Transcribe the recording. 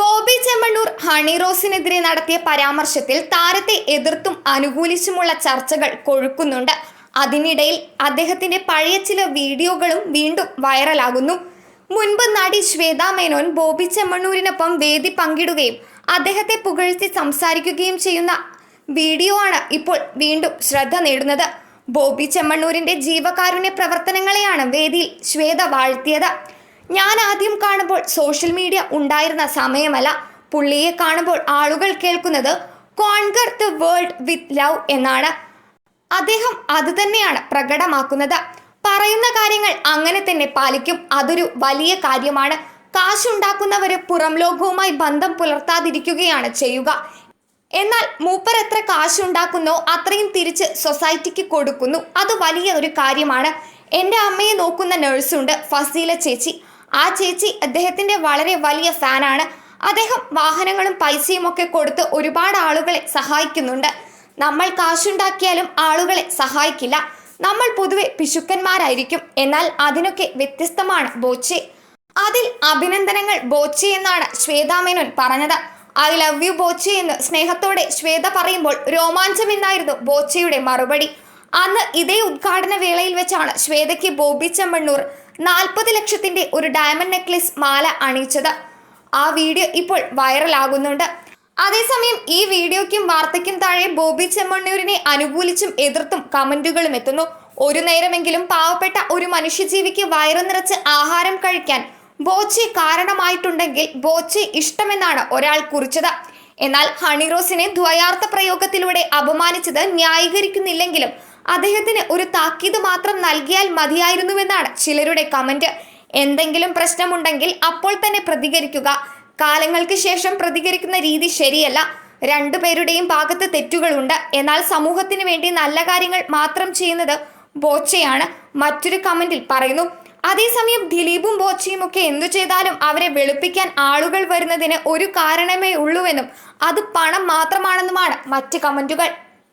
Bobby Chemmanur honey റോസിനെതിരെ നടത്തിയ പരാമർശത്തിൽ താരത്തെ എതിർത്തും അനുകൂലിച്ചുമുള്ള ചർച്ചകൾ കൊഴുക്കുന്നുണ്ട്. അതിനിടയിൽ അദ്ദേഹത്തിന്റെ പഴയ ചില വീഡിയോകളും വീണ്ടും വൈറലാകുന്നു. മുൻപ് നടി ശ്വേതാ മേനോൻ ബോബി ചെമ്മണ്ണൂരിനൊപ്പം വേദി പങ്കിടുകയും അദ്ദേഹത്തെ പുകഴ്ത്തി സംസാരിക്കുകയും ചെയ്യുന്ന വീഡിയോ ആണ് ഇപ്പോൾ വീണ്ടും ശ്രദ്ധ നേടുന്നത്. ബോബി ചെമ്മണ്ണൂരിന്റെ ജീവകാരുണ്യ പ്രവർത്തനങ്ങളെയാണ് വേദിയിൽ ശ്വേത വാഴ്ത്തിയത്. ഞാൻ ആദ്യം കാണുമ്പോൾ സോഷ്യൽ മീഡിയ ഉണ്ടായിരുന്ന സമയമല്ല. പുള്ളിയെ കാണുമ്പോൾ ആളുകൾ കേൾക്കുന്നത് conquer the world with love എന്നാണ്. അദ്ദേഹം അത് തന്നെയാണ് പ്രകടമാക്കുന്നത്. പറയുന്ന കാര്യങ്ങൾ അങ്ങനെ തന്നെ പാലിക്കും. അതൊരു വലിയ കാര്യമാണ്. കാശുണ്ടാക്കുന്നവര് പുറം ലോകവുമായി ബന്ധം പുലർത്താതിരിക്കുകയാണ് ചെയ്യുക. എന്നാൽ മൂപ്പർ എത്ര കാശുണ്ടാക്കുന്നോ അത്രയും തിരിച്ച് സൊസൈറ്റിക്ക് കൊടുക്കുന്നു. അത് വലിയ ഒരു കാര്യമാണ്. എന്റെ അമ്മയെ നോക്കുന്ന നഴ്സുണ്ട് ഫസീല ചേച്ചി. ആ ചേച്ചി അദ്ദേഹത്തിന്റെ വളരെ വലിയ ഫാനാണ്. അദ്ദേഹം വാഹനങ്ങളും പൈസയും ഒക്കെ കൊടുത്ത് ഒരുപാട് ആളുകളെ സഹായിക്കുന്നുണ്ട്. നമ്മൾ കാശുണ്ടാക്കിയാലും ആളുകളെ സഹായിക്കില്ല. നമ്മൾ പൊതുവെ പിശുക്കന്മാരായിരിക്കും. എന്നാൽ അതിനൊക്കെ വ്യത്യസ്തമാണ് ബോച്ചെ. അതിൽ അഭിനന്ദനങ്ങൾ ബോച്ചെ എന്നാണ് ശ്വേതാമേനോൻ പറഞ്ഞത്. ഐ ലവ് യു ബോച്ചെ എന്ന് സ്നേഹത്തോടെ ശ്വേത പറയുമ്പോൾ രോമാഞ്ചമെന്നായിരുന്നു ബോച്ചയുടെ മറുപടി. അന്ന് ഇതേ ഉദ്ഘാടന വേളയിൽ വെച്ചാണ് ശ്വേതയ്ക്ക് ബോബി ചെമ്മണ്ണൂർ നാൽപ്പത് ലക്ഷത്തിന്റെ ഒരു ഡയമണ്ട് നെക്ലസ് മാല അണിയിച്ചത്. ആ വീഡിയോ ഇപ്പോൾ വൈറലാകുന്നുണ്ട്. അതേസമയം ഈ വീഡിയോയ്ക്കും വാർത്തയ്ക്കും താഴെ ബോബി ചെമ്മണ്ണൂരിനെ അനുകൂലിച്ചും എതിർത്തും കമന്റുകളും എത്തുന്നു. ഒരു നേരമെങ്കിലും പാവപ്പെട്ട ഒരു മനുഷ്യജീവിക്ക് വയറു നിറച്ച് ആഹാരം കഴിക്കാൻ ബോച്ചെ കാരണമായിട്ടുണ്ടെങ്കിൽ ബോച്ചെ ഇഷ്ടമെന്നാണ് ഒരാൾ കുറിച്ചത്. എന്നാൽ ഹണിറോസിനെ ദ്വയാർത്ഥ പ്രയോഗത്തിലൂടെ അപമാനിച്ചത് ന്യായീകരിക്കുന്നില്ലെങ്കിലും അദ്ദേഹത്തിന് ഒരു താക്കീത് മാത്രം നൽകിയാൽ മതിയായിരുന്നുവെന്നാണ് ചിലരുടെ കമന്റ്. എന്തെങ്കിലും പ്രശ്നമുണ്ടെങ്കിൽ അപ്പോൾ തന്നെ പ്രതികരിക്കുക. കാലങ്ങൾക്ക് ശേഷം പ്രതികരിക്കുന്ന രീതി ശരിയല്ല. രണ്ടുപേരുടെയും ഭാഗത്ത് തെറ്റുകളുണ്ട്. എന്നാൽ സമൂഹത്തിന് വേണ്ടി നല്ല കാര്യങ്ങൾ മാത്രം ചെയ്യുന്നത് ബോച്ചയാണ്. മറ്റൊരു കമന്റിൽ പറയുന്നു അതേസമയം ദിലീപും ബോച്ചയും ഒക്കെ എന്തു ചെയ്താലും അവരെ വെളുപ്പിക്കാൻ ആളുകൾ വരുന്നതിന് ഒരു കാരണമേ ഉള്ളൂവെന്നും അത് പണം മാത്രമാണെന്നുമാണ് മറ്റ് കമന്റുകൾ.